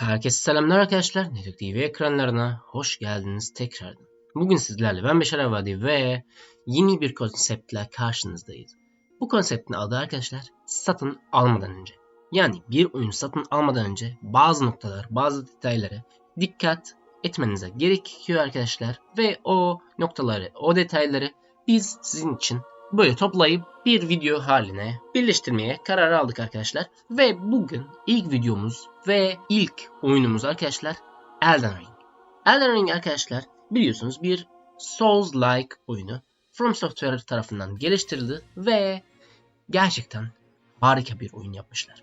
Herkese selamlar arkadaşlar. Nedik TV ekranlarına hoş geldiniz tekrardan. Bugün sizlerle ben Beşer Avadi ve yeni bir konseptle karşınızdayız. Bu konseptin adı arkadaşlar satın almadan önce. Yani bir oyunu satın almadan önce bazı noktalar, bazı detaylara dikkat etmenize gerekiyor arkadaşlar. Ve o noktaları, o detayları biz sizin için böyle toplayıp bir video haline birleştirmeye karar aldık arkadaşlar. Ve bugün ilk videomuz ve ilk oyunumuz arkadaşlar Elden Ring. Elden Ring arkadaşlar biliyorsunuz bir Souls-like oyunu. From Software tarafından geliştirildi ve gerçekten harika bir oyun yapmışlar.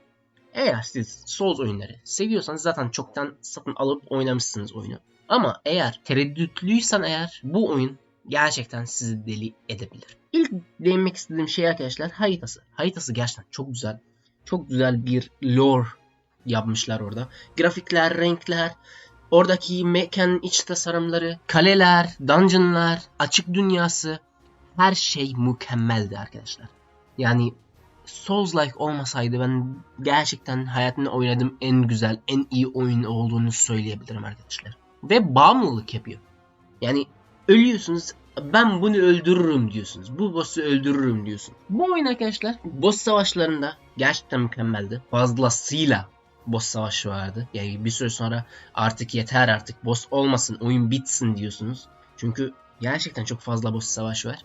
Eğer siz Souls oyunları seviyorsanız zaten çoktan satın alıp oynamışsınız oyunu. Ama eğer tereddütlüysen eğer bu oyun gerçekten sizi deli edebilir. İlk değinmek istediğim şey arkadaşlar haritası. Haritası gerçekten çok güzel. Çok güzel bir lore yapmışlar orada. Grafikler, renkler, oradaki mekan iç tasarımları, kaleler, dungeonlar, açık dünyası her şey mükemmeldi arkadaşlar. Yani Souls-like olmasaydı ben gerçekten hayatımda oynadığım en güzel, en iyi oyun olduğunu söyleyebilirim arkadaşlar. Ve bağımlılık yapıyor. Yani ölüyorsunuz ben bunu öldürürüm diyorsunuz. Bu boss'u öldürürüm diyorsun. Bu oyun arkadaşlar boss savaşlarında gerçekten mükemmeldi. Fazlasıyla boss savaşı vardı. Yani bir süre sonra artık yeter artık boss olmasın oyun bitsin diyorsunuz. Çünkü gerçekten çok fazla boss savaş var.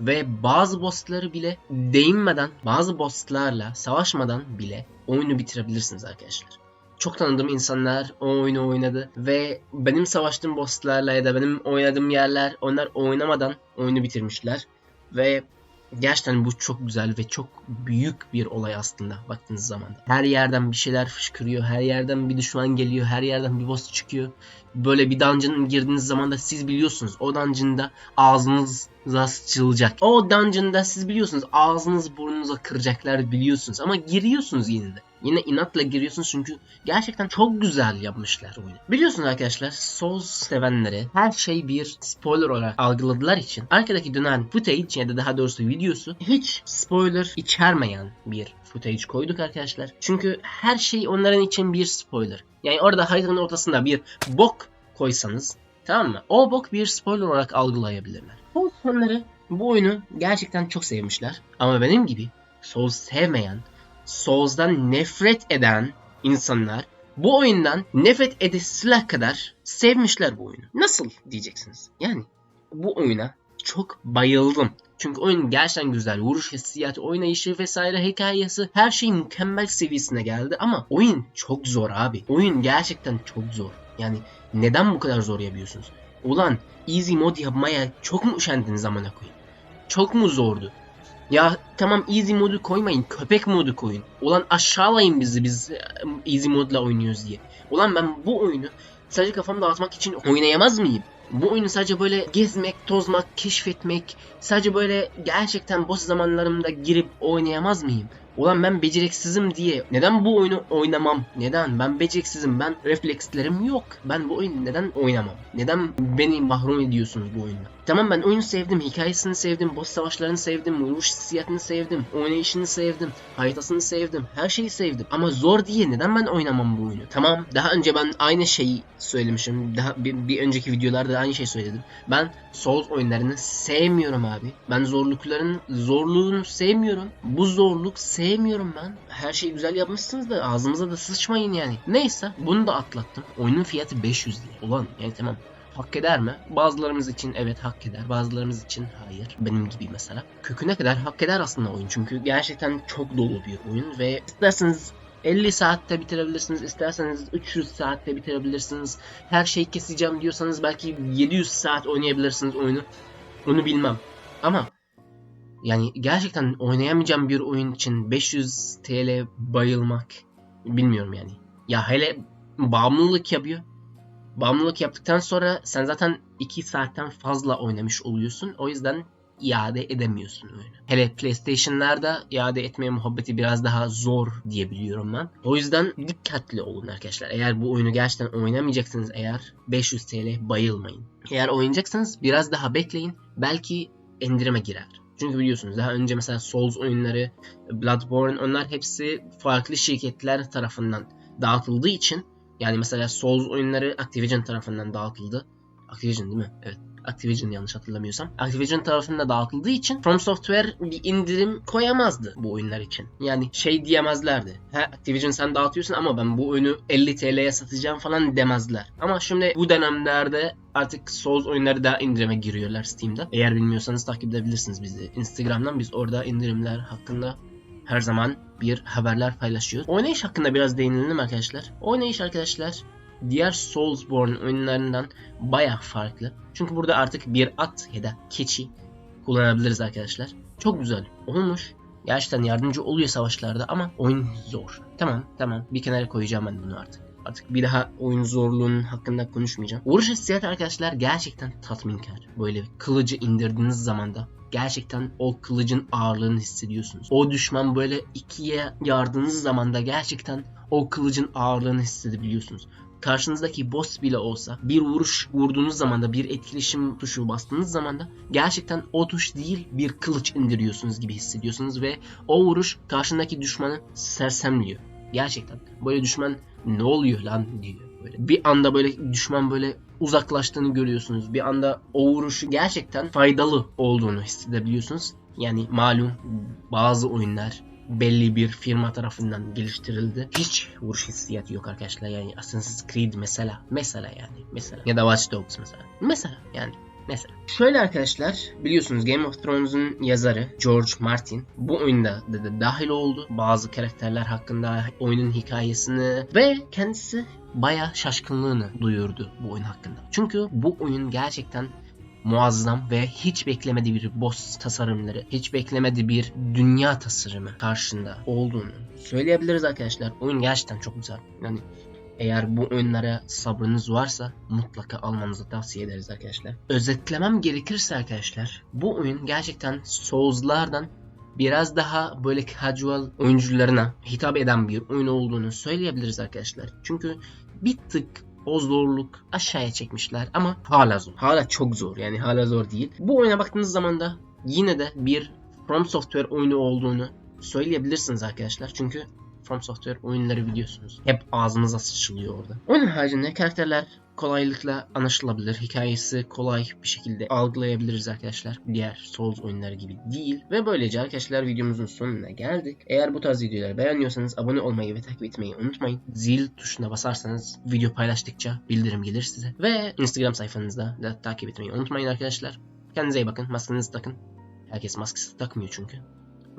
Ve bazı bossları bile değinmeden, bazı bosslarla savaşmadan bile oyunu bitirebilirsiniz arkadaşlar çok tanıdığım insanlar o oyunu oynadı ve benim savaştığım bosslarla ya da benim oynadığım yerler onlar oynamadan oyunu bitirmişler ve gerçekten bu çok güzel ve çok büyük bir olay aslında baktığınız zaman. Her yerden bir şeyler fışkırıyor, her yerden bir düşman geliyor, her yerden bir boss çıkıyor. Böyle bir dungeon girdiğiniz zaman da siz biliyorsunuz o dungeon'da ağzınıza sıçılacak. O dungeon'da siz biliyorsunuz ağzınız burnunuza kıracaklar biliyorsunuz ama giriyorsunuz yine de. Yine inatla giriyorsunuz çünkü gerçekten çok güzel yapmışlar oyunu. Biliyorsunuz arkadaşlar Souls sevenleri her şey bir spoiler olarak algıladılar için arkadaki dönen footage ya da daha doğrusu videosu hiç spoiler içermeyen bir footage koyduk arkadaşlar. Çünkü her şey onların için bir spoiler. Yani orada haritanın ortasında bir bok koysanız tamam mı? O bok bir spoiler olarak algılayabilirler. Souls fanları bu oyunu gerçekten çok sevmişler. Ama benim gibi Souls sevmeyen Souls'dan nefret eden insanlar bu oyundan nefret edesiler kadar sevmişler bu oyunu. Nasıl diyeceksiniz? Yani bu oyuna çok bayıldım. Çünkü oyun gerçekten güzel. Vuruş hissiyatı, oynayışı vesaire hikayesi her şey mükemmel seviyesine geldi ama oyun çok zor abi. Oyun gerçekten çok zor. Yani neden bu kadar zor yapıyorsunuz? Ulan easy mod yapmaya çok mu üşendiniz zamana koyayım? Çok mu zordu? Ya tamam easy modu koymayın. Köpek modu koyun. Ulan aşağılayın bizi biz e, easy modla oynuyoruz diye. Ulan ben bu oyunu sadece kafamı dağıtmak için oynayamaz mıyım? Bu oyunu sadece böyle gezmek, tozmak, keşfetmek, sadece böyle gerçekten boş zamanlarımda girip oynayamaz mıyım? Ulan ben beceriksizim diye neden bu oyunu oynamam? Neden? Ben beceriksizim. Ben reflekslerim yok. Ben bu oyunu neden oynamam? Neden beni mahrum ediyorsunuz bu oyunda? Tamam ben oyunu sevdim, hikayesini sevdim, boss savaşlarını sevdim, vuruş hissiyatını sevdim, oynayışını sevdim, haritasını sevdim, her şeyi sevdim. Ama zor diye neden ben oynamam bu oyunu? Tamam daha önce ben aynı şeyi söylemişim. Daha bir, bir önceki videolarda aynı şey söyledim. Ben Souls oyunlarını sevmiyorum abi. Ben zorlukların zorluğunu sevmiyorum. Bu zorluk sevmiyorum ben. Her şeyi güzel yapmışsınız da ağzımıza da sıçmayın yani. Neyse bunu da atlattım. Oyunun fiyatı 500 lira. Ulan yani tamam hak eder mi? Bazılarımız için evet hak eder. Bazılarımız için hayır. Benim gibi mesela. Köküne kadar hak eder aslında oyun. Çünkü gerçekten çok dolu bir oyun ve isterseniz 50 saatte bitirebilirsiniz. isterseniz 300 saatte bitirebilirsiniz. Her şeyi keseceğim diyorsanız belki 700 saat oynayabilirsiniz oyunu. Onu bilmem. Ama yani gerçekten oynayamayacağım bir oyun için 500 TL bayılmak bilmiyorum yani. Ya hele bağımlılık yapıyor. Bağımlılık yaptıktan sonra sen zaten 2 saatten fazla oynamış oluyorsun. O yüzden iade edemiyorsun oyunu. Hele PlayStation'larda iade etmeye muhabbeti biraz daha zor diyebiliyorum ben. O yüzden dikkatli olun arkadaşlar. Eğer bu oyunu gerçekten oynamayacaksınız eğer 500 TL bayılmayın. Eğer oynayacaksanız biraz daha bekleyin. Belki indirime girer. Çünkü biliyorsunuz daha önce mesela Souls oyunları, Bloodborne onlar hepsi farklı şirketler tarafından dağıtıldığı için Yani mesela Souls oyunları Activision tarafından dağıtıldı. Activision değil mi? Evet. Activision yanlış hatırlamıyorsam. Activision tarafında dağıtıldığı için From Software bir indirim koyamazdı bu oyunlar için. Yani şey diyemezlerdi. Ha Activision sen dağıtıyorsun ama ben bu oyunu 50 TL'ye satacağım falan demezler. Ama şimdi bu dönemlerde artık Souls oyunları da indirime giriyorlar Steam'de. Eğer bilmiyorsanız takip edebilirsiniz bizi. Instagram'dan biz orada indirimler hakkında her zaman bir haberler paylaşıyoruz. Oynayış hakkında biraz değinelim arkadaşlar. Oynayış arkadaşlar diğer Soulsborne oyunlarından baya farklı. Çünkü burada artık bir at ya da keçi kullanabiliriz arkadaşlar. Çok güzel olmuş. Gerçekten yardımcı oluyor savaşlarda ama oyun zor. Tamam tamam bir kenara koyacağım ben bunu artık. Artık bir daha oyun zorluğunun hakkında konuşmayacağım. Vuruş hissiyatı arkadaşlar gerçekten tatminkar. Böyle kılıcı indirdiğiniz zaman da gerçekten o kılıcın ağırlığını hissediyorsunuz. O düşman böyle ikiye yardığınız zaman da gerçekten o kılıcın ağırlığını hissedebiliyorsunuz karşınızdaki boss bile olsa bir vuruş vurduğunuz zaman da bir etkileşim tuşu bastığınız zaman da gerçekten o tuş değil bir kılıç indiriyorsunuz gibi hissediyorsunuz ve o vuruş karşındaki düşmanı sersemliyor. Gerçekten böyle düşman ne oluyor lan diyor. Böyle bir anda böyle düşman böyle uzaklaştığını görüyorsunuz. Bir anda o vuruşu gerçekten faydalı olduğunu hissedebiliyorsunuz. Yani malum bazı oyunlar belli bir firma tarafından geliştirildi. Hiç vuruş hissiyatı yok arkadaşlar. Yani Assassin's Creed mesela. Mesela yani. Mesela. Ya da Watch Dogs mesela. Mesela yani. Mesela. Şöyle arkadaşlar biliyorsunuz Game of Thrones'un yazarı George Martin bu oyunda da, da dahil oldu. Bazı karakterler hakkında oyunun hikayesini ve kendisi baya şaşkınlığını duyurdu bu oyun hakkında. Çünkü bu oyun gerçekten muazzam ve hiç beklemediği bir boss tasarımları, hiç beklemediği bir dünya tasarımı karşında olduğunu söyleyebiliriz arkadaşlar. Oyun gerçekten çok güzel. Yani eğer bu oyunlara sabrınız varsa mutlaka almanızı tavsiye ederiz arkadaşlar. Özetlemem gerekirse arkadaşlar bu oyun gerçekten Souls'lardan biraz daha böyle casual oyuncularına hitap eden bir oyun olduğunu söyleyebiliriz arkadaşlar. Çünkü bir tık o zorluk aşağıya çekmişler ama hala zor. Hala çok zor yani hala zor değil. Bu oyuna baktığınız zaman da yine de bir From Software oyunu olduğunu söyleyebilirsiniz arkadaşlar. Çünkü From Software oyunları biliyorsunuz. Hep ağzınıza sıçılıyor orada. Onun haricinde karakterler kolaylıkla anlaşılabilir. Hikayesi kolay bir şekilde algılayabiliriz arkadaşlar. Diğer Souls oyunları gibi değil. Ve böylece arkadaşlar videomuzun sonuna geldik. Eğer bu tarz videoları beğeniyorsanız abone olmayı ve takip etmeyi unutmayın. Zil tuşuna basarsanız video paylaştıkça bildirim gelir size. Ve Instagram sayfanızda da takip etmeyi unutmayın arkadaşlar. Kendinize iyi bakın. Maskenizi takın. Herkes maskesi takmıyor çünkü.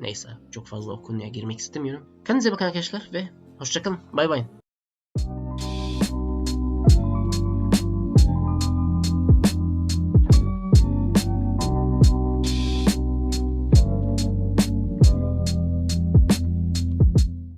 Neyse çok fazla o konuya girmek istemiyorum. Kendinize bakın arkadaşlar ve hoşçakalın. Bay bay.